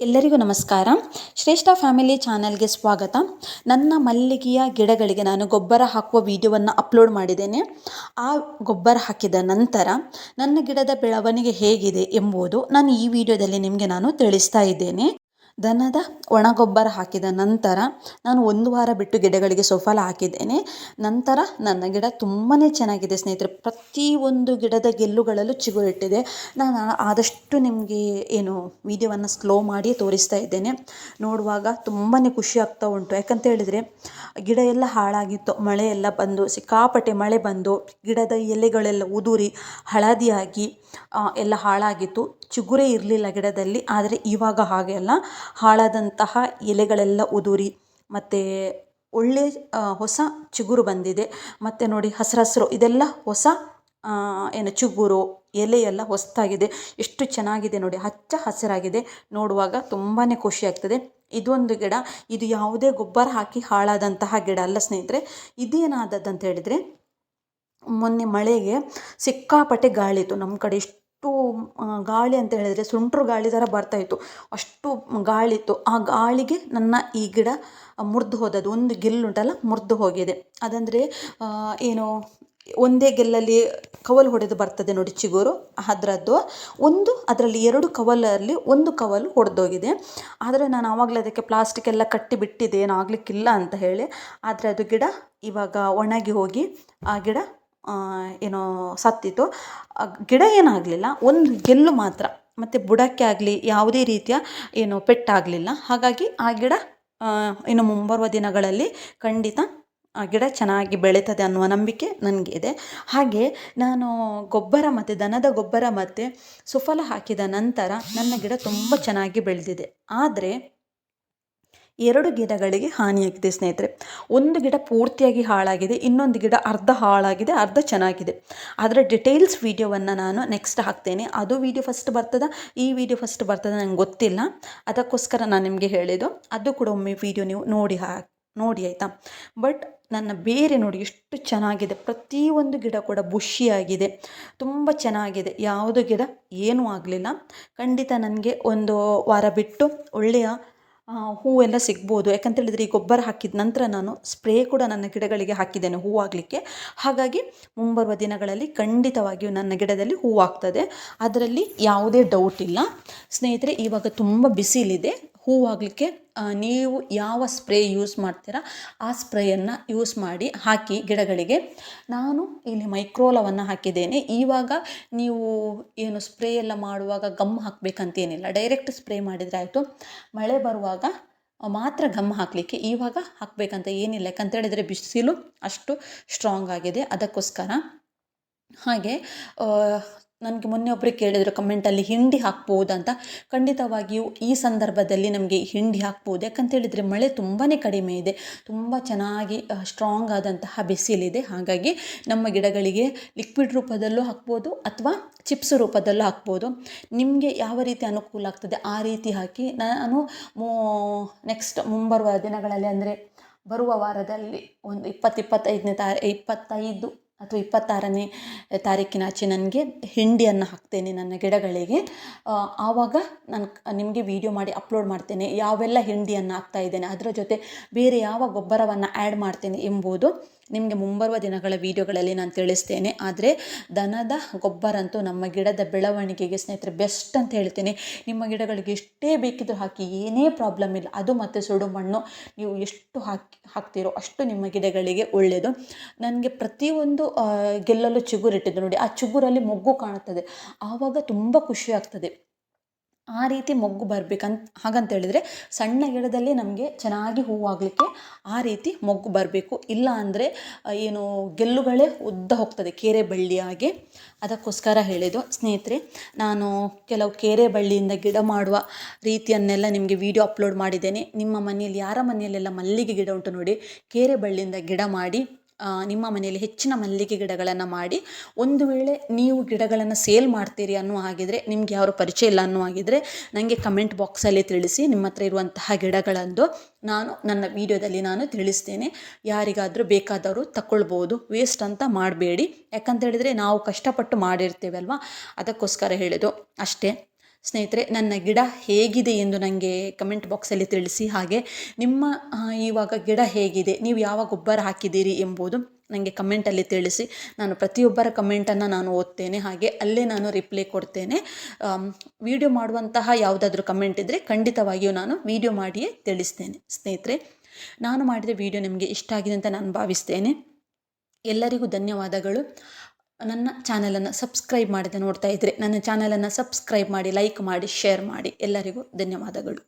ಎಲ್ಲರಿಗೂ ನಮಸ್ಕಾರ. ಶ್ರೇಷ್ಠ ಫ್ಯಾಮಿಲಿ ಚಾನಲ್ಗೆ ಸ್ವಾಗತ. ನನ್ನ ಮಲ್ಲಿಗೆಯ ಗಿಡಗಳಿಗೆ ನಾನು ಗೊಬ್ಬರ ಹಾಕುವ ವಿಡಿಯೋವನ್ನು ಅಪ್ಲೋಡ್ ಮಾಡಿದ್ದೇನೆ. ಆ ಗೊಬ್ಬರ ಹಾಕಿದ ನಂತರ ನನ್ನ ಗಿಡದ ಬೆಳವಣಿಗೆ ಹೇಗಿದೆ ಎಂಬುದು ನಾನು ಈ ವಿಡಿಯೋದಲ್ಲಿ ನಿಮಗೆ ನಾನು ತಿಳಿಸ್ತಾ ಇದ್ದೇನೆ. ದನದ ಒಣಗೊಬ್ಬರ ಹಾಕಿದ ನಂತರ ನಾನು ಒಂದು ವಾರ ಬಿಟ್ಟು ಗಿಡಗಳಿಗೆ ಸೊಫಲ ಹಾಕಿದ್ದೇನೆ. ನಂತರ ನನ್ನ ಗಿಡ ತುಂಬಾ ಚೆನ್ನಾಗಿದೆ ಸ್ನೇಹಿತರೆ. ಪ್ರತಿಯೊಂದು ಗಿಡದ ಗೆಲ್ಲುಗಳಲ್ಲೂ ಚಿಗುರಿಟ್ಟಿದೆ ನಾನು ಆದಷ್ಟು ನಿಮಗೆ ಏನು ವೀಡಿಯೋವನ್ನು ಸ್ಲೋ ಮಾಡಿ ತೋರಿಸ್ತಾ ಇದ್ದೇನೆ. ನೋಡುವಾಗ ತುಂಬಾ ಖುಷಿ ಆಗ್ತಾ ಉಂಟು. ಯಾಕಂತ ಹೇಳಿದರೆ, ಗಿಡ ಎಲ್ಲ ಹಾಳಾಗಿತ್ತು. ಮಳೆ ಎಲ್ಲ ಬಂದು, ಸಿಕ್ಕಾಪಟ್ಟೆ ಮಳೆ ಬಂದು, ಗಿಡದ ಎಲೆಗಳೆಲ್ಲ ಉದುರಿ, ಹಳದಿಯಾಗಿ ಎಲ್ಲ ಹಾಳಾಗಿತ್ತು. ಚಿಗುರೇ ಇರಲಿಲ್ಲ ಗಿಡದಲ್ಲಿ, ಆದರೆ ಇವಾಗ ಹಾಗೆ ಅಲ್ಲ. ಹಾಳಾದಂತಹ ಎಲೆಗಳೆಲ್ಲ ಉದುರಿ ಮತ್ತು ಒಳ್ಳೆ ಹೊಸ ಚಿಗುರು ಬಂದಿದೆ. ಮತ್ತು ನೋಡಿ ಹಸ್ರು ಹಸಿರು ಇದೆಲ್ಲ ಹೊಸ ಏನು ಚಿಗುರು ಎಲೆ ಎಲ್ಲ ಹೊಸತಾಗಿದೆ. ಎಷ್ಟು ಚೆನ್ನಾಗಿದೆ ನೋಡಿ, ಹಚ್ಚ ಹಸಿರಾಗಿದೆ. ನೋಡುವಾಗ ತುಂಬಾ ಖುಷಿ ಆಗ್ತದೆ. ಇದೊಂದು ಗಿಡ, ಇದು ಯಾವುದೇ ಗೊಬ್ಬರ ಹಾಕಿ ಹಾಳಾದಂತಹ ಗಿಡ ಅಲ್ಲ ಸ್ನೇಹಿತರೆ. ಇದೇನಾದದ್ದು ಅಂತ ಹೇಳಿದರೆ, ಮೊನ್ನೆ ಮಳೆಗೆ ಸಿಕ್ಕಾಪಟ್ಟೆ ಗಾಳಿ ಇತ್ತು ನಮ್ಮ ಕಡೆ ಅಷ್ಟು ಗಾಳಿ ಅಂತ ಹೇಳಿದರೆ ಸುಂಟ್ರು ಗಾಳಿ ಥರ ಬರ್ತಾಯಿತ್ತು ಅಷ್ಟು ಗಾಳಿ ಇತ್ತು. ಆ ಗಾಳಿಗೆ ನನ್ನ ಈ ಗಿಡ ಮುರಿದು ಹೋದದ್ದು. ಒಂದು ಗೆಲ್ಲುಂಟಲ್ಲ ಮುರಿದು ಹೋಗಿದೆ. ಅದಂದರೆ ಏನು, ಒಂದೇ ಗೆಲ್ಲಲ್ಲಿ ಕವಲು ಹೊಡೆದು ಬರ್ತದೆ ನೋಡಿ ಚಿಗುರು. ಅದರದ್ದು ಒಂದು, ಅದರಲ್ಲಿ ಎರಡು ಕವಲಲ್ಲಿ ಒಂದು ಕವಲು ಹೊಡೆದೋಗಿದೆ. ಆದರೆ ನಾನು ಆವಾಗಲೇ ಅದಕ್ಕೆ ಪ್ಲಾಸ್ಟಿಕ್ ಎಲ್ಲ ಕಟ್ಟಿ ಬಿಟ್ಟಿದೆ ಏನು ಆಗಲಿಕ್ಕಿಲ್ಲ ಅಂತ ಹೇಳಿ. ಆದರೆ ಅದು ಗಿಡ ಇವಾಗ ಒಣಗಿ ಹೋಗಿ, ಆ ಗಿಡ ಏನೋ ಸತ್ತಿತ್ತು. ಗಿಡ ಏನಾಗಲಿಲ್ಲ. ಒಂದು ಗೆಲ್ಲು ಮಾತ್ರ. ಮತ್ತು ಬುಡಕ್ಕೆ ಆಗಲಿ, ಯಾವುದೇ ರೀತಿಯ ಏನು ಪೆಟ್ಟಾಗಲಿಲ್ಲ. ಹಾಗಾಗಿ ಆ ಗಿಡ ಇನ್ನು ಮುಂಬರುವ ದಿನಗಳಲ್ಲಿ ಖಂಡಿತ ಆ ಗಿಡ ಚೆನ್ನಾಗಿ ಬೆಳೀತದೆ ಅನ್ನುವ ನಂಬಿಕೆ ನನಗೆ ಇದೆ. ಹಾಗೆ ನಾನು ಗೊಬ್ಬರ ಮತ್ತು ದನದ ಗೊಬ್ಬರ ಮತ್ತು ಸುಫಲ ಹಾಕಿದ ನಂತರ ನನ್ನ ಗಿಡ ತುಂಬ ಚೆನ್ನಾಗಿ ಬೆಳೆದಿದೆ. ಆದರೆ ಎರಡು ಗಿಡಗಳಿಗೆ ಹಾನಿಯಾಗಿದೆ ಸ್ನೇಹಿತರೆ. ಒಂದು ಗಿಡ ಪೂರ್ತಿಯಾಗಿ ಹಾಳಾಗಿದೆ, ಇನ್ನೊಂದು ಗಿಡ ಅರ್ಧ ಹಾಳಾಗಿದೆ, ಅರ್ಧ ಚೆನ್ನಾಗಿದೆ. ಅದರ ಡಿಟೇಲ್ಸ್ ವೀಡಿಯೋವನ್ನು ನಾನು ನೆಕ್ಸ್ಟ್ ಹಾಕ್ತೇನೆ. ಅದು ವೀಡಿಯೋ ಫಸ್ಟ್ ಬರ್ತದ, ಈ ವಿಡಿಯೋ ಫಸ್ಟ್ ಬರ್ತದ ನಂಗೆ ಗೊತ್ತಿಲ್ಲ. ಅದಕ್ಕೋಸ್ಕರ ನಾನು ನಿಮಗೆ ಹೇಳಿದ್ದು, ಅದು ಕೂಡ ಒಮ್ಮೆ ವೀಡಿಯೋ ನೀವು ನೋಡಿ ಹಾ, ನೋಡಿ ಆಯಿತಾ? ಬಟ್ ನನ್ನ ಬೇರೆ ನೋಡಿ, ಎಷ್ಟು ಚೆನ್ನಾಗಿದೆ. ಪ್ರತಿಯೊಂದು ಗಿಡ ಕೂಡ ಬುಷಿಯಾಗಿದೆ ತುಂಬ ಚೆನ್ನಾಗಿದೆ. ಯಾವುದು ಗಿಡ? ಏನೂ ಆಗಲಿಲ್ಲ. ಖಂಡಿತ ನನಗೆ ಒಂದು ವಾರ ಬಿಟ್ಟು ಒಳ್ಳೆಯ ಹೂವೆಲ್ಲ ಸಿಗ್ಬೋದು. ಯಾಕಂತೇಳಿದರೆ ಈ ಗೊಬ್ಬರ ಹಾಕಿದ ನಂತರ ನಾನು ಸ್ಪ್ರೇ ಕೂಡ ನನ್ನ ಗಿಡಗಳಿಗೆ ಹಾಕಿದ್ದೇನೆ ಹೂವಾಗಲಿಕ್ಕೆ ಹಾಗಾಗಿ ಮುಂಬರುವ ದಿನಗಳಲ್ಲಿ ಖಂಡಿತವಾಗಿಯೂ ನನ್ನ ಗಿಡದಲ್ಲಿ ಹೂವಾಗ್ತದೆ ಅದರಲ್ಲಿ ಯಾವುದೇ ಡೌಟ್ ಇಲ್ಲ. ಸ್ನೇಹಿತರೆ, ಇವಾಗ ತುಂಬ ಬಿಸಿಲಿದೆ ಹೂವಾಗಲಿಕ್ಕೆ ನೀವು ಯಾವ ಸ್ಪ್ರೇ ಯೂಸ್ ಮಾಡ್ತೀರಾ, ಆ ಸ್ಪ್ರೇಯನ್ನು ಯೂಸ್ ಮಾಡಿ ಹಾಕಿ ಗಿಡಗಳಿಗೆ. ನಾನು ಇಲ್ಲಿ ಮೈಕ್ರೋಲವನ್ನು ಹಾಕಿದ್ದೇನೆ. ಇವಾಗ ನೀವು ಏನು ಸ್ಪ್ರೇ ಎಲ್ಲ ಮಾಡುವಾಗ ಗಮ್ ಹಾಕಬೇಕಂತೇನಿಲ್ಲ. ಡೈರೆಕ್ಟ್ ಸ್ಪ್ರೇ ಮಾಡಿದರೆ ಆಯಿತು. ಮಳೆ ಬರುವಾಗ ಮಾತ್ರ ಗಮ್ ಹಾಕಲಿಕ್ಕೆ. ಇವಾಗ ಹಾಕಬೇಕಂತ ಏನಿಲ್ಲ. ಯಾಕಂತ ಹೇಳಿದರೆ ಬಿಸಿಲು ಅಷ್ಟು ಸ್ಟ್ರಾಂಗ್ ಆಗಿದೆ. ಅದಕ್ಕೋಸ್ಕರ ಹಾಗೆ ನನಗೆ ಮೊನ್ನೆ ಒಬ್ಬರು ಕೇಳಿದರು ಕಮೆಂಟಲ್ಲಿ ಹಿಂಡಿ ಹಾಕ್ಬೋದಂತ ಖಂಡಿತವಾಗಿಯೂ ಈ ಸಂದರ್ಭದಲ್ಲಿ ನಮಗೆ ಹಿಂಡಿ ಹಾಕ್ಬೋದು. ಯಾಕಂತ ಹೇಳಿದರೆ ಮಳೆ ತುಂಬಾ ಕಡಿಮೆ ಇದೆ. ತುಂಬ ಚೆನ್ನಾಗಿ ಸ್ಟ್ರಾಂಗ್ ಆದಂತಹ ಬಿಸಿಲಿದೆ. ಹಾಗಾಗಿ ನಮ್ಮ ಗಿಡಗಳಿಗೆ ಲಿಕ್ವಿಡ್ ರೂಪದಲ್ಲೂ ಹಾಕ್ಬೋದು ಅಥವಾ ಚಿಪ್ಸ್ ರೂಪದಲ್ಲೂ ಹಾಕ್ಬೋದು. ನಿಮಗೆ ಯಾವ ರೀತಿ ಅನುಕೂಲ ಆಗ್ತದೆ ಆ ರೀತಿ ಹಾಕಿ. ನಾನು ಮೂ ನೆಕ್ಸ್ಟ್ ಮುಂಬರುವ ದಿನಗಳಲ್ಲಿ ಅಂದರೆ ಬರುವ ವಾರದಲ್ಲಿ ಒಂದು ಇಪ್ಪತ್ತಿಪ್ಪತ್ತೈದನೇ ತಾರೆ ಇಪ್ಪತ್ತೈದು ಅಥವಾ ಇಪ್ಪತ್ತಾರನೇ ತಾರೀಕಿನಾಚೆ ನನಗೆ ಹಿಂಡಿಯನ್ನು ಹಾಕ್ತೇನೆ ನನ್ನ ಗಿಡಗಳಿಗೆ. ಆವಾಗ ನಾನು ನಿಮಗೆ ವೀಡಿಯೋ ಮಾಡಿ ಅಪ್ಲೋಡ್ ಮಾಡ್ತೇನೆ. ಯಾವೆಲ್ಲ ಹಿಂಡಿಯನ್ನು ಹಾಕ್ತಾ ಇದ್ದೇನೆ, ಅದರ ಜೊತೆ ಬೇರೆ ಯಾವ ಗೊಬ್ಬರವನ್ನು ಆ್ಯಡ್ ಮಾಡ್ತೇನೆ ಎಂಬುದು ನಿಮಗೆ ಮುಂಬರುವ ದಿನಗಳ ವೀಡಿಯೋಗಳಲ್ಲಿ ನಾನು ತಿಳಿಸ್ತೇನೆ. ಆದರೆ ದನದ ಗೊಬ್ಬರ ಅಂತೂ ನಮ್ಮ ಗಿಡದ ಬೆಳವಣಿಗೆಗೆ ಸ್ನೇಹಿತರೆ ಬೆಸ್ಟ್ ಅಂತ ಹೇಳ್ತೇನೆ. ನಿಮ್ಮ ಗಿಡಗಳಿಗೆ ಎಷ್ಟೇ ಬೇಕಿದ್ದರೂ ಹಾಕಿ, ಏನೇ ಪ್ರಾಬ್ಲಮ್ ಇಲ್ಲ, ಅದು ಮತ್ತು ಸುಡು ಮಣ್ಣು, ನೀವು ಎಷ್ಟು ಹಾಕಿ, ಹಾಕ್ತೀರೋ ಅಷ್ಟು ನಿಮ್ಮ ಗಿಡಗಳಿಗೆ ಒಳ್ಳೆಯದು ನನಗೆ ಪ್ರತಿಯೊಂದು ಗೆಲ್ಲಲು ಚಿಗುರಿಟ್ಟಿದ್ದು ನೋಡಿ. ಆ ಚಿಗುರಲ್ಲಿ ಮೊಗ್ಗು ಕಾಣುತ್ತದೆ. ಆವಾಗ ತುಂಬ ಖುಷಿ ಆಗ್ತದೆ. ಆ ರೀತಿ ಮೊಗ್ಗು ಬರಬೇಕಂತ, ಹಾಗಂತ ಹೇಳಿದರೆ ಸಣ್ಣ ಗಿಡದಲ್ಲಿ ನಮಗೆ ಚೆನ್ನಾಗಿ ಹೂವಾಗಲಿಕ್ಕೆ ಆ ರೀತಿ ಮೊಗ್ಗು ಬರಬೇಕು. ಇಲ್ಲ ಅಂದರೆ ಏನು ಗೆಲ್ಲುಗಳೇ ಉದ್ದ ಹೋಗ್ತದೆ ಕೇರೆ ಬಳ್ಳಿಯಾಗೆ ಅದಕ್ಕೋಸ್ಕರ ಹೇಳಿದ್ದು, ಸ್ನೇಹಿತರೆ, ನಾನು ಕೆಲವು ಕೇರೆ ಬಳ್ಳಿಯಿಂದ ಗಿಡ ಮಾಡುವ ರೀತಿಯನ್ನೆಲ್ಲ ನಿಮಗೆ ವಿಡಿಯೋ ಅಪ್ಲೋಡ್ ಮಾಡಿದ್ದೇನೆ. ನಿಮ್ಮ ಮನೆಯಲ್ಲಿ, ಯಾರ ಮನೆಯಲ್ಲೆಲ್ಲ ಮಲ್ಲಿಗೆ ಗಿಡ ಉಂಟು ನೋಡಿ ಕೇರೆ ಬಳ್ಳಿಯಿಂದ ಗಿಡ ಮಾಡಿ ನಿಮ್ಮ ಮನೆಯಲ್ಲಿ ಹೆಚ್ಚಿನ ಮಲ್ಲಿಗೆ ಗಿಡಗಳನ್ನು ಮಾಡಿ ಒಂದು ವೇಳೆ ನೀವು ಗಿಡಗಳನ್ನು ಸೇಲ್ ಮಾಡ್ತೀರಿ ಅನ್ನೋ ಹಾಗಿದ್ರೆ ನಿಮ್ಗೆ ಯಾರು ಪರಿಚಯ ಇಲ್ಲ ಅನ್ನೋ ಹಾಗಿದ್ರೆ ನನಗೆ ಕಮೆಂಟ್ ಬಾಕ್ಸಲ್ಲಿ ತಿಳಿಸಿ. ನಿಮ್ಮ ಹತ್ರ ಇರುವಂತಹ ಗಿಡಗಳಂದು ನಾನು ನನ್ನ ವಿಡಿಯೋದಲ್ಲಿ ನಾನು ತಿಳಿಸ್ತೇನೆ. ಯಾರಿಗಾದರೂ ಬೇಕಾದವರು ತಗೊಳ್ಬೋದು ವೇಸ್ಟ್ ಅಂತ ಮಾಡಬೇಡಿ. ಯಾಕಂತ ಹೇಳಿದರೆ ನಾವು ಕಷ್ಟಪಟ್ಟು ಮಾಡಿರ್ತೇವೆ ಅಲ್ವಾ ಅದಕ್ಕೋಸ್ಕರ ಹೇಳಿದ್ದು ಅಷ್ಟೇ. ಸ್ನೇಹಿತರೆ, ನನ್ನ ಗಿಡ ಹೇಗಿದೆ ಎಂದು ನನಗೆ ಕಮೆಂಟ್ ಬಾಕ್ಸಲ್ಲಿ ತಿಳಿಸಿ. ಹಾಗೆ ನಿಮ್ಮ ಇವಾಗ ಗಿಡ ಹೇಗಿದೆ, ನೀವು ಯಾವ ಗೊಬ್ಬರ ಹಾಕಿದ್ದೀರಿ ಎಂಬುದು ನನಗೆ ಕಮೆಂಟಲ್ಲಿ ತಿಳಿಸಿ. ನಾನು ಪ್ರತಿಯೊಬ್ಬರ ಕಮೆಂಟನ್ನು ನಾನು ಓದ್ತೇನೆ. ಹಾಗೆ ಅಲ್ಲೇ ನಾನು ರಿಪ್ಲೈ ಕೊಡ್ತೇನೆ. ವಿಡಿಯೋ ಮಾಡುವಂತಹ ಯಾವುದಾದ್ರೂ ಕಮೆಂಟ್ ಇದ್ದರೆ ಖಂಡಿತವಾಗಿಯೂ ನಾನು ವಿಡಿಯೋ ಮಾಡಿಯೇ ತಿಳಿಸ್ತೇನೆ. ಸ್ನೇಹಿತರೆ, ನಾನು ಮಾಡಿದ ವಿಡಿಯೋ ನಿಮಗೆ ಇಷ್ಟ ಆಗಿದೆ ಅಂತ ನಾನು ಭಾವಿಸ್ತೇನೆ. ಎಲ್ಲರಿಗೂ ಧನ್ಯವಾದಗಳು. ನನ್ನ ಚಾನಲನ್ನು ಸಬ್ಸ್ಕ್ರೈಬ್ ಮಾಡದೆ ನೋಡ್ತಾ ಇದ್ದರೆ ನನ್ನ ಚಾನಲನ್ನು ಸಬ್ಸ್ಕ್ರೈಬ್ ಮಾಡಿ ಲೈಕ್ ಮಾಡಿ ಶೇರ್ ಮಾಡಿ. ಎಲ್ಲರಿಗೂ ಧನ್ಯವಾದಗಳು.